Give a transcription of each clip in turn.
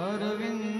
अरविन्द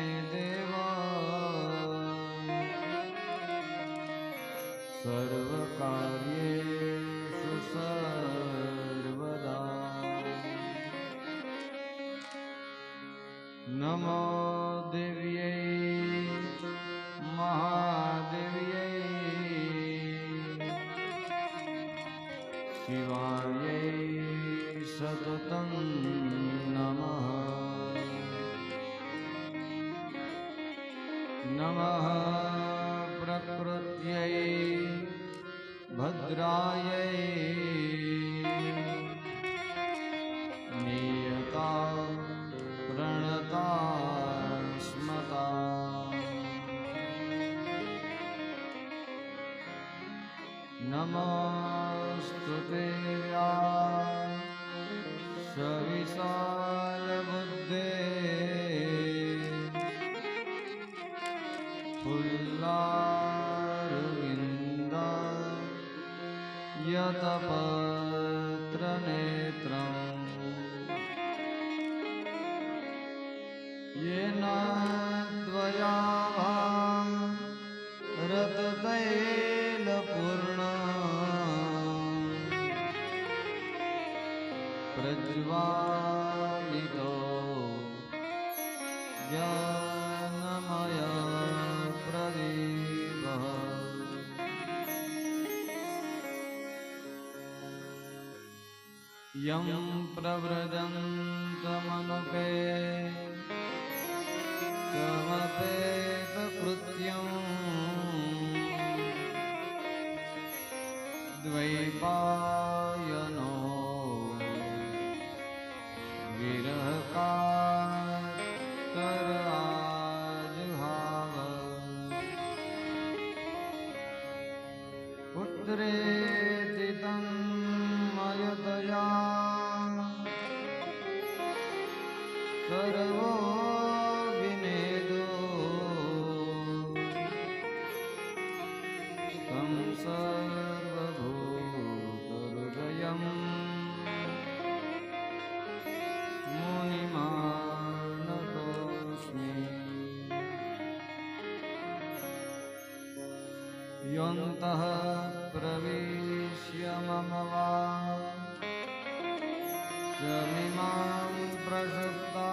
यं प्रव्रजन्तमनुपे त्वमपेतकृत्यं द्वैपा ततः प्रवेश्य मम वा। चमिमां प्रशस्ता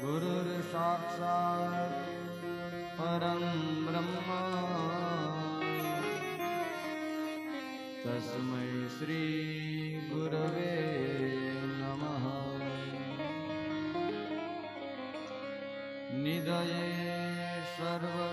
गुरुर्साक्षात् परं ब्रह्म। तस्मै श्रीगुरवे नमः। निदये सर्व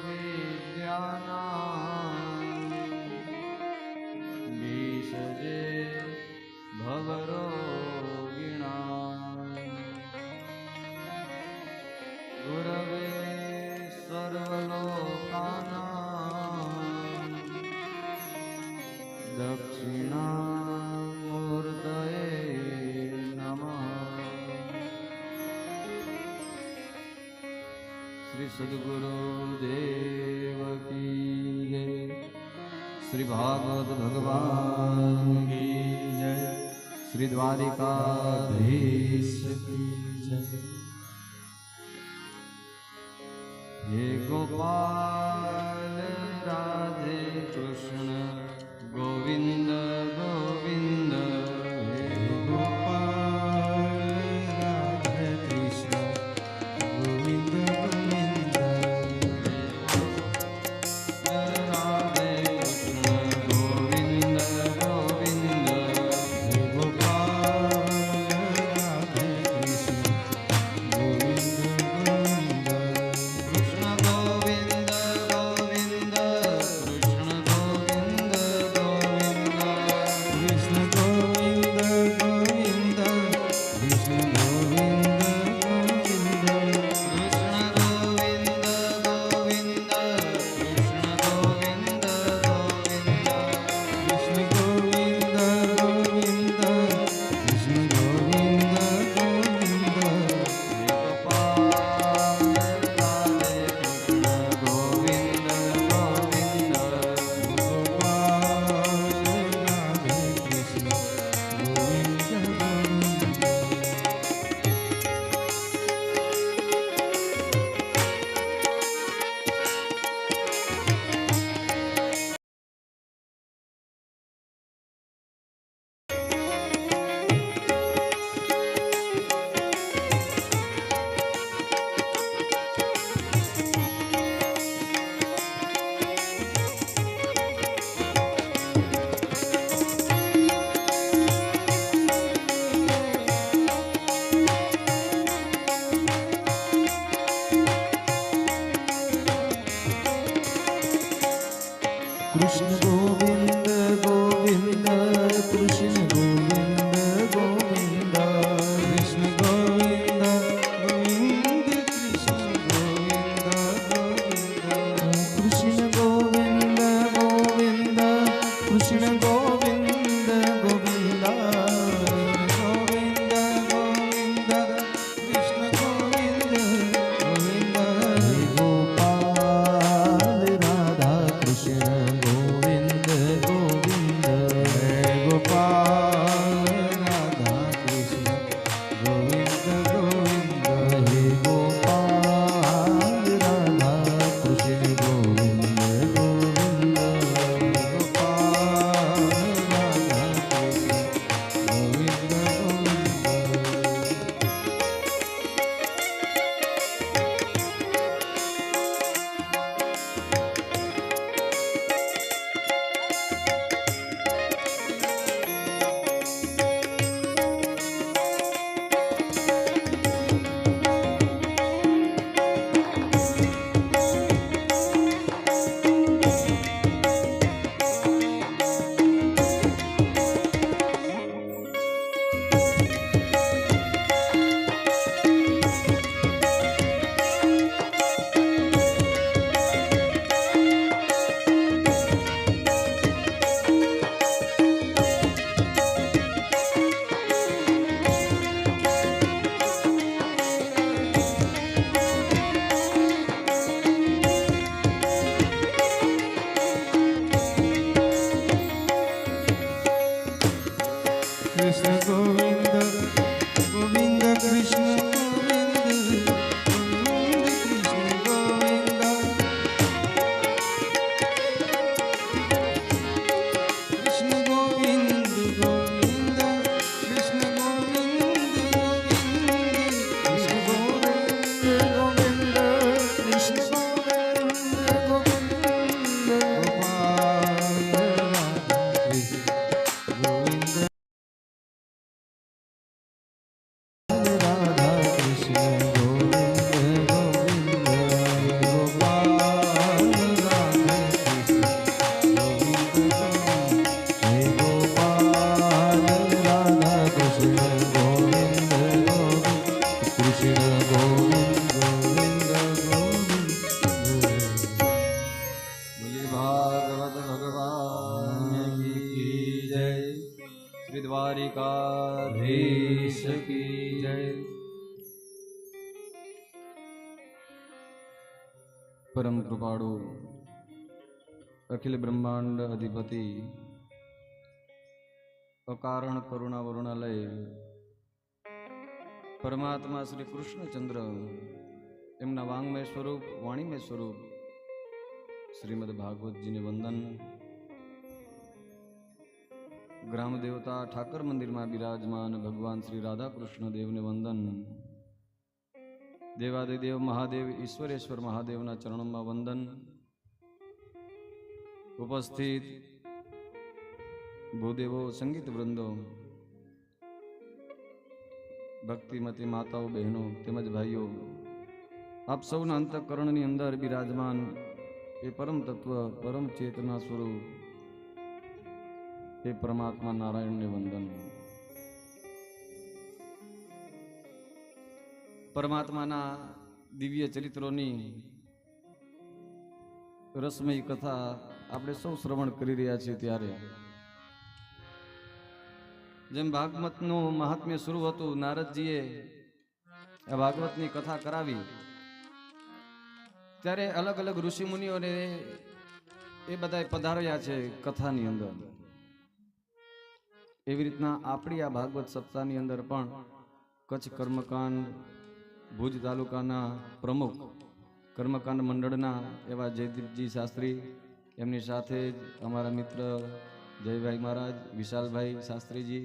त्रिद्वारिका देश हे गोपाल राधे कृष्ण गोविन्द Krishna Bhagavan. 是 પરમ કૃપાળુ અખિલ બ્રહ્માંડ અધિપતિ અકારણ કરુણા વરુણાલય પરમાત્મા શ્રી કૃષ્ણચંદ્ર એમના વાંગમય સ્વરૂપ, વાણીમય સ્વરૂપ। શ્રીમદ ભાગવતજીને વંદન। ગ્રામ દેવતા ઠાકર મંદિરમાં બિરાજમાન ભગવાન શ્રી રાધા કૃષ્ણ દેવને વંદન। દેવાદિદેવ મહાદેવ, ઈશ્વરેશ્વર મહાદેવના ચરણોમાં વંદન. ઉપસ્થિત ભૂદેવો, સંગીત વૃંદો, ભક્તિમતી માતાઓ, બહેનો, તેમજ ભાઈઓ, આપ સૌના અંતઃકરણની અંદર બિરાજમાન એ પરમ તત્વ, પરમ ચેતના સ્વરૂપ, એ પરમાત્મા નારાયણને વંદન. પરમાત્માના દિવ્ય ચરિત્રોની રસમય કથા આપણે સૌ શ્રવણ કરી રહ્યા છીએ ત્યારે. જેમ ભાગવતનું મહાત્મ્ય શરૂ હતું, નારદજીએ આ ભાગવતની કથા કરાવી. ત્યારે અલગ અલગ ઋષિમુનિઓને એ બધા પધાર્યા છે કથાની અંદર. એવી રીતના આપણી આ ભાગવત સપ્તાહની અંદર પણ કચ્છ કર્મકાંડ ભુજ તાલુકાના પ્રમુખ કર્મકાંડ મંડળના એવા જયદીપજી શાસ્ત્રી, એમની સાથે જ અમારા મિત્ર જયભાઈ મહારાજ, વિશાલભાઈ શાસ્ત્રીજી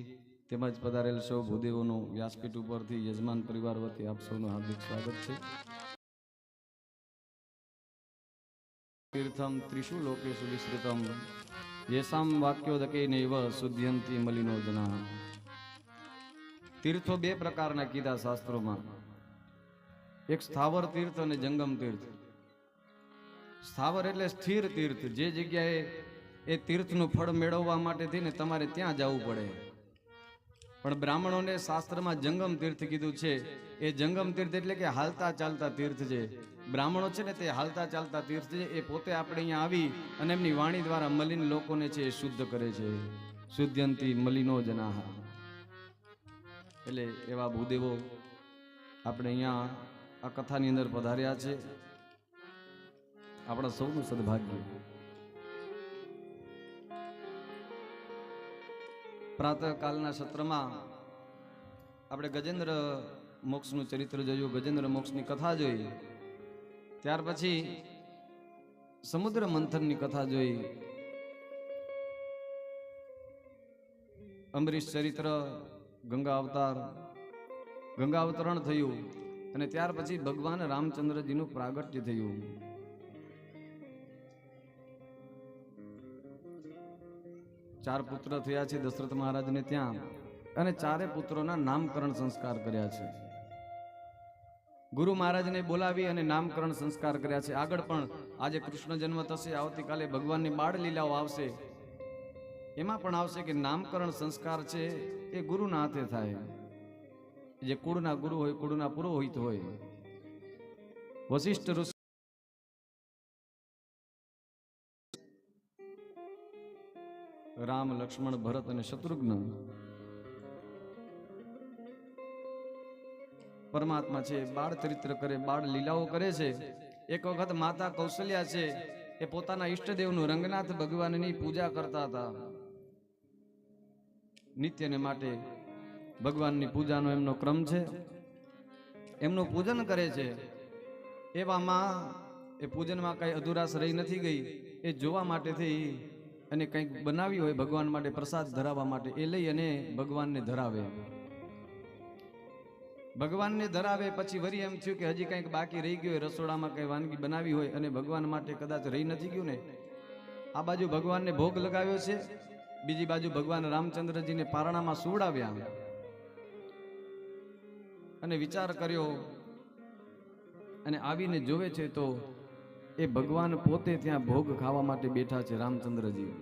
તેમજ પધારેલ સૌ ભૂદેવોનું વ્યાસપીઠ ઉપરથી યજમાન પરિવાર વતી આપ સૌનું હાર્દિક સ્વાગત છે. તીર્થમ ત્રિશુ લોકેશુ વિસ્તૃતમ. યેસામ વાક્યોદકે નૈવ શુદ્ધ્યંતી મલિનો જના તીર્થો બે પ્રકારના કીધા શાસ્ત્રોમાં. એક સ્થાવર તીર્થ અને જંગમ તીર્થ. સ્થાવર એટલે સ્થિર તીર્થ. જે જગ્યાએ એ તીર્થનું ફળ મેળવવા માટે થઈને તમારે ત્યાં જવું પડે. પણ બ્રાહ્મણોને શાસ્ત્રમાં જંગમ તીર્થ કીધું છે. એ જંગમ તીર્થ એટલે કે હાલતા ચાલતા તીર્થ છે. બ્રાહ્મણો છે ને તે હાલતા ચાલતા તીર્થ છે. એ પોતે આપણે અહીંયા આવી અને એમની વાણી દ્વારા મલિન લોકોને છે એ શુદ્ધ કરે છે. શુદ્ધ્યંતી મલિનો જનાહા. એટલે એવા ભૂદેવો આપણે અહીંયા આ કથાની અંદર પધાર્યા છે. આપણા સૌનું સદભાગ્ય. પ્રાતઃકાલના સત્રમાં આપણે ગજેન્દ્ર મોક્ષનું ચરિત્ર જોયું. ગજેન્દ્ર મોક્ષની કથા જોઈ. ત્યાર પછી સમુદ્ર મંથનની કથા જોઈ. અમરીશ ચરિત્ર, ગંગા અવતાર. ગંગા અવતરણ થયું. અને ત્યાર પછી ભગવાન રામચંદ્રજીનું પ્રાગટ્ય થયું. ચાર પુત્ર થયા છે દશરથ મહારાજને ત્યાં અને ચારે પુત્રોના નામકરણ સંસ્કાર કર્યા છે. ગુરુ મહારાજને બોલાવી અને નામકરણ સંસ્કાર કર્યા છે. આગળ પણ આજે કૃષ્ણ જન્મ થશે, આવતીકાલે ભગવાનની બાળ લીલાઓ આવશે. એમાં પણ આવશે કે નામકરણ સંસ્કાર છે એ ગુરુના હાથે થાય. જે કુળના ગુરુ હોય, કુળના પુરોહિત હોય, વશિષ્ઠ ઋષિ રામ, લક્ષ્મણ, ભરત અને શત્રુઘ્ન પરમાત્મા છે, બાળ ચરિત્ર કરે, બાળ લીલાઓ કરે છે. એક વખત માતા કૌશલ્યા છે, એ પોતાના ઈષ્ટદેવનું રંગનાથ ભગવાનની પૂજા કરતા હતા. નિત્યને માટે ભગવાનની પૂજાનો એમનો ક્રમ છે. એમનું પૂજન કરે છે. એવામાં એ પૂજનમાં કઈ અધુરાશ રહી નથી ગઈ. એ જોવા માટેથી અને કંઈક બનાવી હોય ભગવાન માટે પ્રસાદ ધરાવવા માટે, એ લઈ અને ભગવાનને ધરાવે. ભગવાનને ધરાવે પછી વરી એમ થયું કે હજી કંઈક બાકી રહી ગયું હોય, રસોડામાં કંઈ વાનગી બનાવી હોય અને ભગવાન માટે કદાચ રહી નથી ગયું ને, આ બાજુ ભગવાનને ભોગ લગાવ્યો છે. બીજી બાજુ ભગવાન રામચંદ્રજીને પારણામાં સુવડાવ્યા. અને વિચાર કર્યો, અને આવીને જોવે છે તો એ ભગવાન પોતે ત્યાં ભોગ ખાવા માટે બેઠા છે રામચંદ્રજી.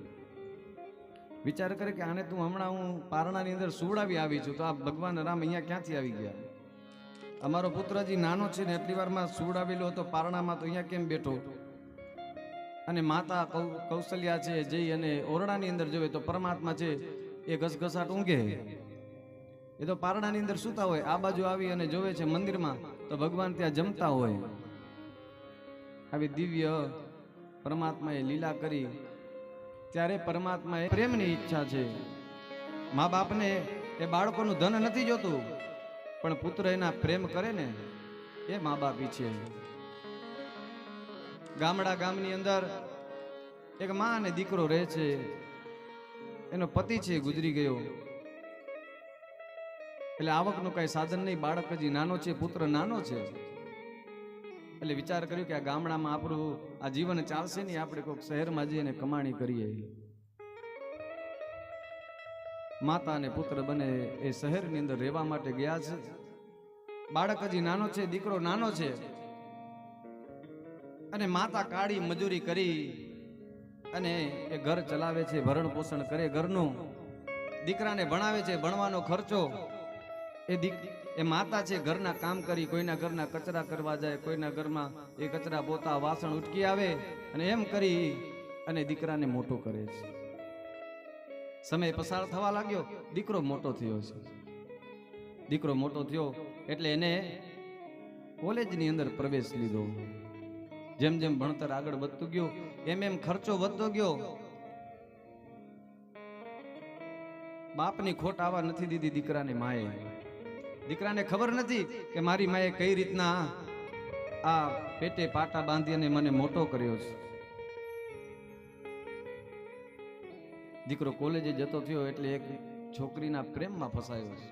વિચાર કરે કે આને તું હમણાં હું પારણાની અંદર સુવડાવી આવી છું, તો આ ભગવાન રામ અહીંયા ક્યાંથી આવી ગયા? અમારો પુત્રજી નાનો છે ને, એટલી વારમાં સુવડાવેલો હતો, પારણામાં તો અહીંયા કેમ બેઠો? અને માતા કૌશલ્યા છે જઈ અને ઓરડાની અંદર જોવે તો પરમાત્મા છે, એ ઘસઘસાટ ઊંઘે. એ તો પારણાની અંદર સૂતા હોય, આ બાજુ આવી અને જોવે છે મંદિરમાં, તો ભગવાન ત્યાં જમતા હોય. આવી દિવ્ય પરમાત્માએ લીલા કરી. ત્યારે પરમાત્માએ પ્રેમની ઈચ્છા છે. મા બાપને એ બાળકોનું ધન નથી જોતું, પણ પુત્ર એના પ્રેમ કરે ને, એ મા બાપ ઈચ્છે ગામડા ગામની અંદર એક મા અને દીકરો રહે છે. એનો પતિ છે, ગુજરી ગયો. એટલે આવકનું કઈ સાધન નહીં, બાળક હજી નાનો છે, પુત્ર નાનો છે. એટલે વિચાર કર્યો કે આ ગામડામાં આપણું આ જીવન ચાલશે નહીં, આપણે કોઈક શહેરમાં જઈને કમાણી કરીએ. માતા અને પુત્ર બને એ શહેરની અંદર રહેવા માટે ગયા છે. બાળક હજી નાનો છે, દીકરો નાનો છે. અને માતા કાળી મજૂરી કરી અને એ ઘર ચલાવે છે, ભરણ પોષણ કરે ઘરનું. દીકરાને ભણાવે છે, ભણવાનો ખર્ચો. એ દીક, એ માતા છે, ઘરના કામ કરી, કોઈના ઘરના કચરા કરવા જાય, કોઈના ઘરમાં એ કચરા પોતા, વાસણ ઉટકી આવે અને એમ કરી અને દીકરાને મોટો કરે છે. સમય પસાર થવા લાગ્યો, દીકરો મોટો થયો છે. દીકરો મોટો થયો એટલે એને કોલેજની અંદર પ્રવેશ લીધો. જેમ જેમ ભણતર આગળ વધતું ગયું, એમ એમ ખર્ચો વધતો ગયો. બાપની ખોટ આવવા નથી દીધી દીકરાને માએ. દીકરાને ખબર નથી કે મારી માએ કઈ રીતના આ પેટે પાટા બાંધી અને મને મોટો કર્યો છે. દીકરો કોલેજે જતો થયો એટલે એક છોકરીના પ્રેમમાં ફસાયો છે.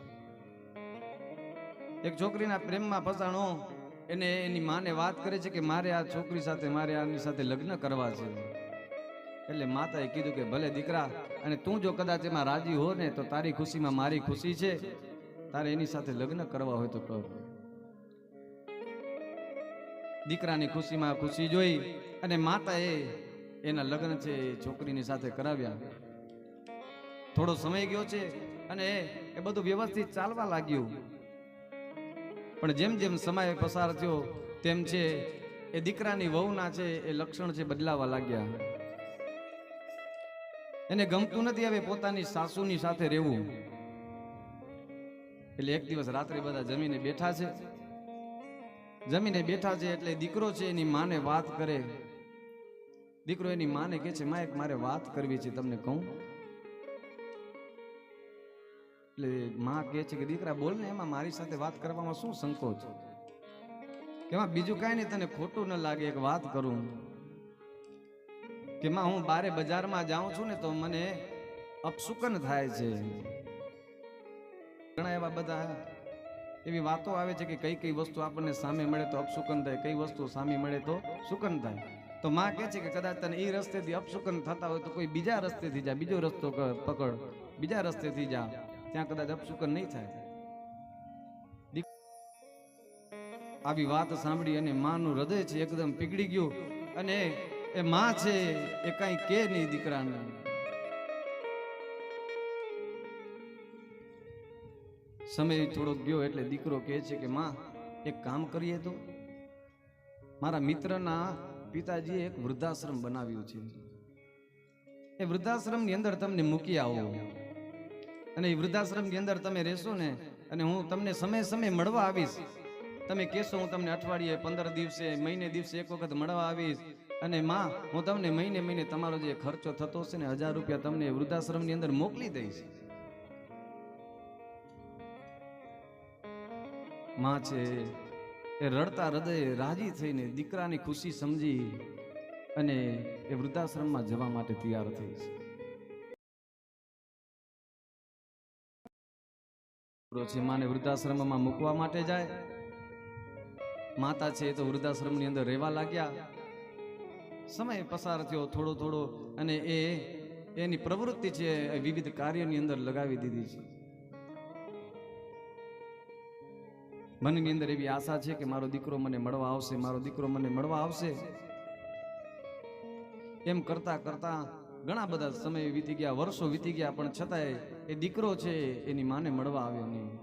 એક છોકરીના પ્રેમમાં ફસાણો એને એની માને વાત કરે છે કે મારે આ છોકરી સાથે, મારે આની સાથે લગ્ન કરવા છે. એટલે માતાએ કીધું કે ભલે દીકરા, અને તું જો કદાચ એમાં રાજી હો ને તો તારી ખુશીમાં મારી ખુશી છે. તારે એની સાથે લગ્ન કરવા હોય તો કર દીકરાની ખુશીમાં ખુશી જોઈ અને માતાએ એના લગ્ન છે છોકરીની સાથે કરાવ્યા. થોડો સમય ગયો છે અને એ બધું વ્યવસ્થિત ચાલવા લાગ્યું. પણ જેમ જેમ સમય પસાર થયો, તેમ છે એ દીકરાની વહુના છે એ લક્ષણ છે બદલાવા લાગ્યા. એને ગમતું નથી હવે પોતાની સાસુની સાથે રહેવું. એટલે એક દિવસ રાત્રે બધા જમીને બેઠા છે. જમીને બેઠા છે એટલે દીકરો છે એની માને વાત કરે. દીકરો એની માને કહે છે માં એક મારે વાત કરવી છે તમને કહું. એટલે માં કહે છે કે, દીકરા, બોલ ને એમાં મારી સાથે વાત કરવામાં શું સંકોચ? કે એમાં બીજું કાંઈ નહીં, તને ખોટું ન લાગે, એક વાત કરું. કે, માં, હું બારે બજારમાં જાઉં છું ને તો મને અપસુકન થાય છે. ઘણા એવા બધા એવી વાતો આવે છે કે કઈ કઈ વસ્તુ આપણને સામે મળે તો અપશુકન થાય, કઈ વસ્તુ સામે મળે તો સુકન થાય. તો માં કહે છે કે કદાચ તને એ રસ્તેથી અપશુકન થતા હોય તો કોઈ બીજા રસ્તેથી જા, બીજો રસ્તો પકડ. બીજા રસ્તેથી જા, ત્યાં કદાચ અપશુકન નહીં થાય. આવી વાત સાંભળી અને માનું હૃદય છે એકદમ પીગળી ગયું અને એ માં છે એ કાંઈ કે નહીં દીકરાને. સમય થોડોક ગયો એટલે દીકરો કહે છે કે, માં, એક કામ કરીએ તો? મારા મિત્રના પિતાજીએ એક વૃદ્ધાશ્રમ બનાવ્યું છે. એ વૃદ્ધાશ્રમની અંદર તમને મૂકી આવો. અને એ વૃદ્ધાશ્રમની અંદર તમે રહેશો ને, અને હું તમને સમય સમય મળવા આવીશ. તમે કહેશો, હું તમને અઠવાડિયે પંદર દિવસે, મહિને દિવસે એક વખત મળવા આવીશ. અને, માં, હું તમને મહિને મહિને તમારો જે ખર્ચો થતો હશે ને, હજાર રૂપિયા તમને વૃદ્ધાશ્રમની અંદર મોકલી દઈશ. માં છે. એ રડતા હૃદય રાજી થઈને દીકરાની ખુશી સમજી અને એ વૃદ્ધાશ્રમમાં જવા માટે તૈયાર થઈ છે. છે, માને વૃદ્ધાશ્રમમાં મૂકવા માટે જાય. માતા છે તો વૃદ્ધાશ્રમની અંદર રહેવા લાગ્યા. સમય પસાર થયો થોડો થોડો અને એ એની પ્રવૃત્તિ છે વિવિધ કાર્યની અંદર લગાવી દીધી છે. મનની અંદર એવી આશા છે કે મારો દીકરો મને મળવા આવશે, મારો દીકરો મને મળવા આવશે. એમ કરતા કરતા ઘણા બધા સમય વીતી ગયા, વર્ષો વીતી ગયા, પણ છતાંય એ દીકરો છે એની માને મળવા આવ્યો નહીં.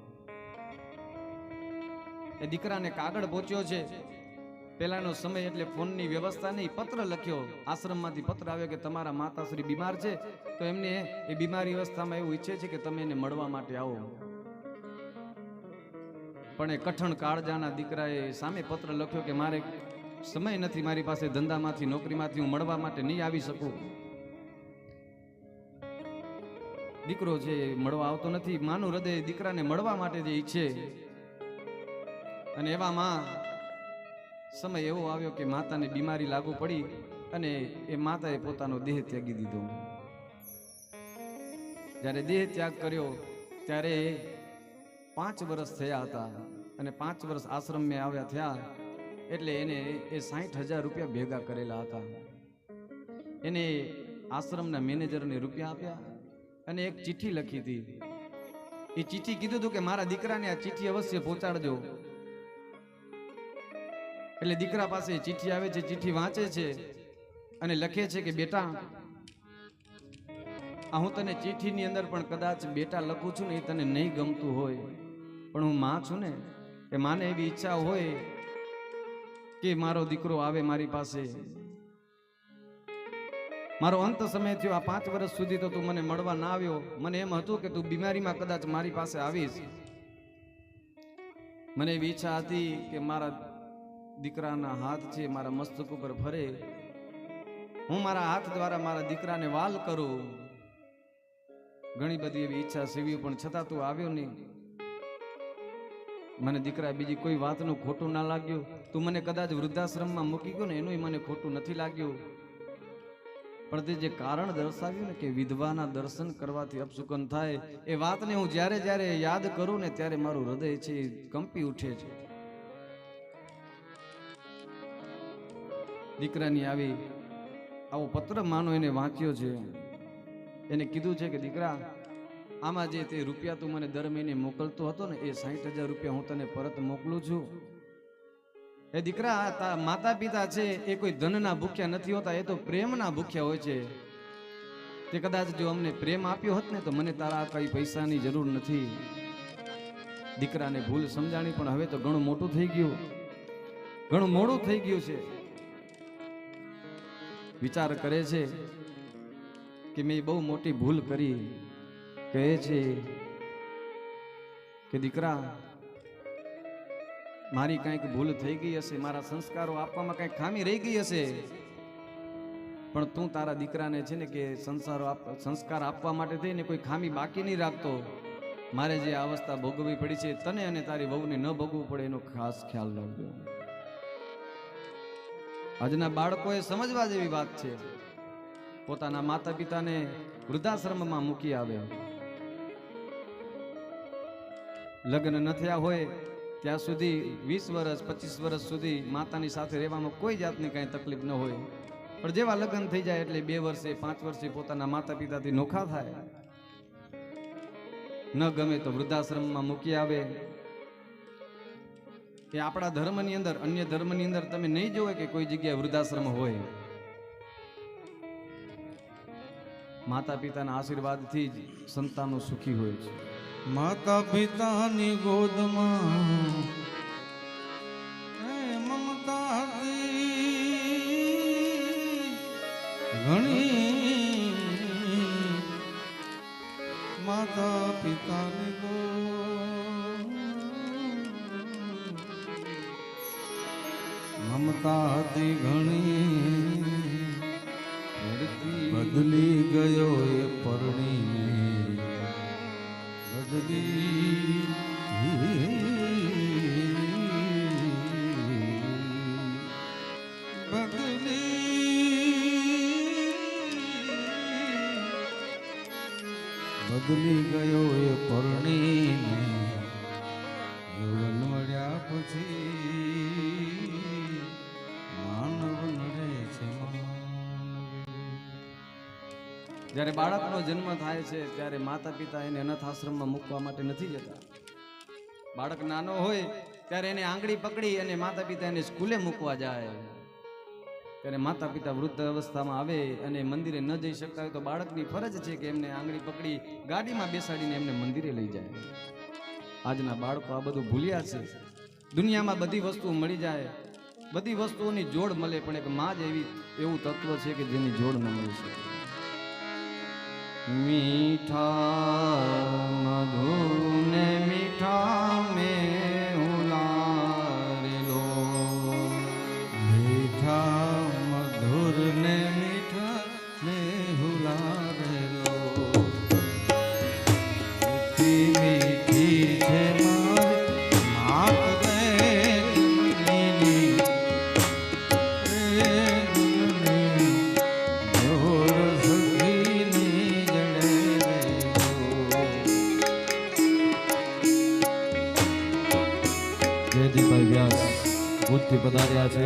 એ દીકરાને કાગળ પહોંચ્યો છે. પહેલાનો સમય એટલે ફોનની વ્યવસ્થા નહીં, પત્ર લખ્યો. આશ્રમમાંથી પત્ર આવ્યો કે તમારા માતાશ્રી બીમાર છે, તો એમને એ બીમારી અવસ્થામાં એવું ઈચ્છે છે કે તમે એને મળવા માટે આવો. પણ એ કઠણ કાળજાના દીકરાએ સામે પત્ર લખ્યો કે મારે સમય નથી મારી પાસે, ધંધામાંથી, નોકરીમાંથી હું મળવા માટે નહીં આવી શકું. દીકરો છે મળવા આવતો નથી, માનું હૃદય દીકરાને મળવા માટે જે ઈચ્છે. અને એવામાં સમય એવો આવ્યો કે માતાને બીમારી લાગુ પડી અને એ માતાએ પોતાનો દેહ ત્યાગી દીધો. જ્યારે દેહ ત્યાગ કર્યો, ત્યારે પાંચ વર્ષ થયા હતા અને પાંચ વર્ષ આશ્રમ મેં આવ્યા થયા એટલે એને એ સાઠ હજાર રૂપિયા ભેગા કરેલા હતા. એને આશ્રમના મેનેજરને રૂપિયા આપ્યા અને એક ચિઠ્ઠી લખી હતી. એ ચિઠ્ઠી કીધું હતું કે મારા દીકરાને આ ચિઠ્ઠી અવશ્ય પહોંચાડજો. એટલે દીકરા પાસે ચિઠ્ઠી આવે છે, ચિઠ્ઠી વાંચે છે અને લખે છે કે, બેટા, આ હું તને ચિઠ્ઠીની અંદર પણ કદાચ બેટા લખું છું ને એ તને નહીં ગમતું હોય. પણ હું માં છું ને કે માને એવી ઈચ્છા હોય કે મારો દીકરો આવે મારી પાસે. મારો અંત સમય થયો, આ પાંચ વર્ષ સુધી તો તું મને મળવા ના આવ્યો. મને એમ હતું કે તું બીમારીમાં કદાચ મારી પાસે આવીશ. મને એવી ઈચ્છા હતી કે મારા દીકરાના હાથ છે, મારા મસ્તક ઉપર ફરે હું મારા હાથ દ્વારા મારા દીકરાને વાલ કરું. ઘણી બધી એવી ઈચ્છા સેવી પણ છતાં તું આવ્યો નહીં. મને દીકરા, બીજી કોઈ વાતનું ખોટું ના લાગ્યું? તું મને કદાચ વૃદ્ધાશ્રમમાં મૂકી ગયો ને એનું મને ખોટું નથી લાગ્યું. પણ તે જે કારણ દર્શાવ્યું ને કે વિધવાના દર્શન કરવાથી અપસુકન થાય, એ વાતને હું જ્યારે જ્યારે યાદ કરું ને ત્યારે મારું હૃદય છે કંપી ઉઠે છે. દીકરાની આવી, આવો પત્ર માનો એને વાંચ્યો છે. એને કીધું છે કે, દીકરા આમાં જે તે રૂપિયા તું મને દર મહિને મોકલતો હતો ને, એ સાઠ હજાર રૂપિયા હું તને પરત મોકલું છું. એ દીકરા તા માતા પિતા છે, એ કોઈ ધનના ભૂખ્યા નથી હોતા, એ તો પ્રેમના ભૂખ્યા હોય છે. તે કદાચ જો અમને પ્રેમ આપ્યો હોત ને, તો મને તારા કઈ પૈસાની જરૂર નથી. દીકરાને ભૂલ સમજાણી, પણ હવે તો ઘણું મોટું થઈ ગયું. ઘણું મોડું થઈ ગયું છે. વિચાર કરે છે કે મેં બહુ મોટી ભૂલ કરી. કહે છે કે દીકરા, મારી કંઈક ભૂલ થઈ ગઈ હશે, મારા સંસ્કારો આપવામાં કંઈક ખામી રહી ગઈ હશે, પણ તું તારા દીકરાને છે ને કે સંસારો સંસ્કાર આપવા માટે થઈને કોઈ ખામી બાકી નહીં રાખતો. મારે જે અવસ્થા ભોગવવી પડી છે, તને અને તારી વહુને ન ભોગવવું પડે, એનો ખાસ ખ્યાલ રાખજો. આજના બાળકોએ સમજવા જેવી વાત છે. પોતાના માતા પિતાને વૃદ્ધાશ્રમમાં મૂકી આવે લગ્ન ન થયા હોય, ત્યાં સુધી વીસ વર્ષ, પચીસ વર્ષ સુધી માતાની સાથે રહેવામાં કોઈ જાતની કાંઈ તકલીફ ન હોય. પણ જેવા લગ્ન થઈ જાય એટલે બે વર્ષે, પાંચ વર્ષે પોતાના માતા પિતાથી નોખા થાય. ન ગમે તો વૃદ્ધાશ્રમમાં મૂકી આવે. કે આપણા ધર્મની અંદર, અન્ય ધર્મની અંદર તમે નહીં જોવે કે કોઈ જગ્યાએ વૃદ્ધાશ્રમ હોય. માતા પિતાના આશીર્વાદથી જ સંતાનો સુખી હોય છે. માતા પિતાની ગોદમાં મમતા ઘણી માતા પિતાની ગો મમતા હતી ઘણી બદલી ગયો એ પરણીને બદલી બદલી ગયો એ પરણીને જ્યારે બાળકનો જન્મ થાય છે, ત્યારે માતા પિતા એને અનાથ આશ્રમમાં મૂકવા માટે નથી જતા. બાળક નાનો હોય, ત્યારે એને આંગળી પકડી અને માતા પિતા એને સ્કૂલે મૂકવા જાય. ત્યારે માતા પિતા વૃદ્ધ અવસ્થામાં આવે અને મંદિરે ન જઈ શકતા હોય તો બાળકની ફરજ છે કે એમને આંગળી પકડી ગાડીમાં બેસાડીને એમને મંદિરે લઈ જાય. આજના બાળકો આ બધું ભૂલ્યા છે. દુનિયામાં બધી વસ્તુ મળી જાય. બધી વસ્તુઓની જોડ મળે, પણ એક માં જ એવી એવું તત્વ છે કે જેની જોડ ન મળી શકે. મીઠા મધુને ભુજથી પધાર્યા છે.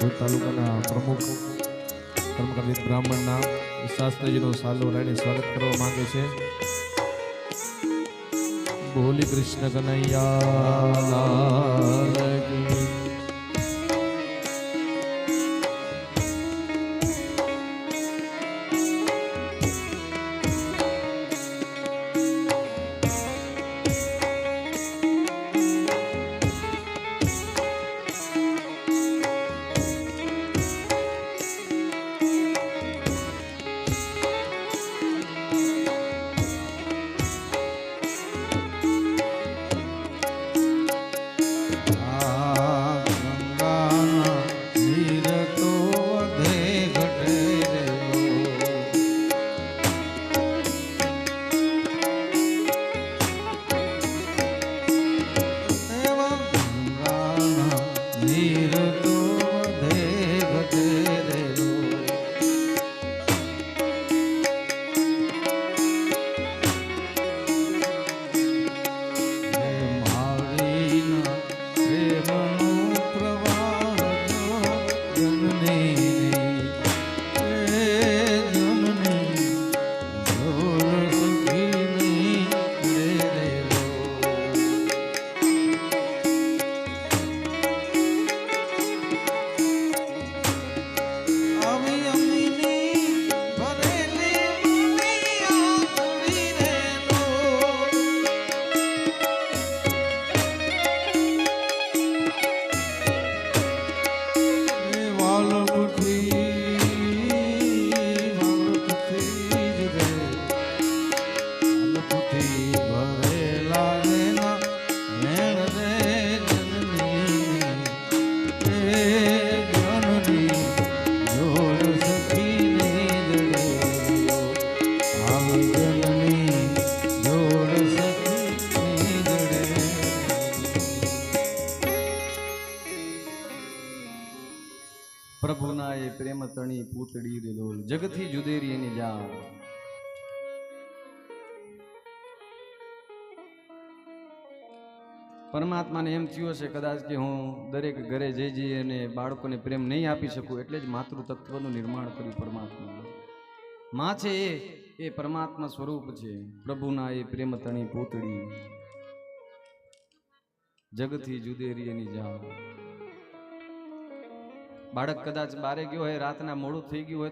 ભુજ તાલુકાના પ્રમુખ કર્મકાંડિત બ્રાહ્મણના શાસ્ત્રીજીનો સાલો લઈને સ્વાગત કરવા માંગે છે. બોલી કૃષ્ણ કનૈયા પરમાત્માને એમ થયું હશે કદાચ કે હું દરેક ઘરે જઈ જઈ અને બાળકોને પ્રેમ નહીં આપી શકું એટલે જ માતૃતત્વનું નિર્માણ કર્યું પરમાત્મા માં છે એ એ પરમાત્મા સ્વરૂપ છે. પ્રભુના એ પ્રેમ તણી પૂતળી. જગથી જુદેરી એની જા બાળક કદાચ બારે ગયો હોય, રાતના મોડું થઈ ગયું હોય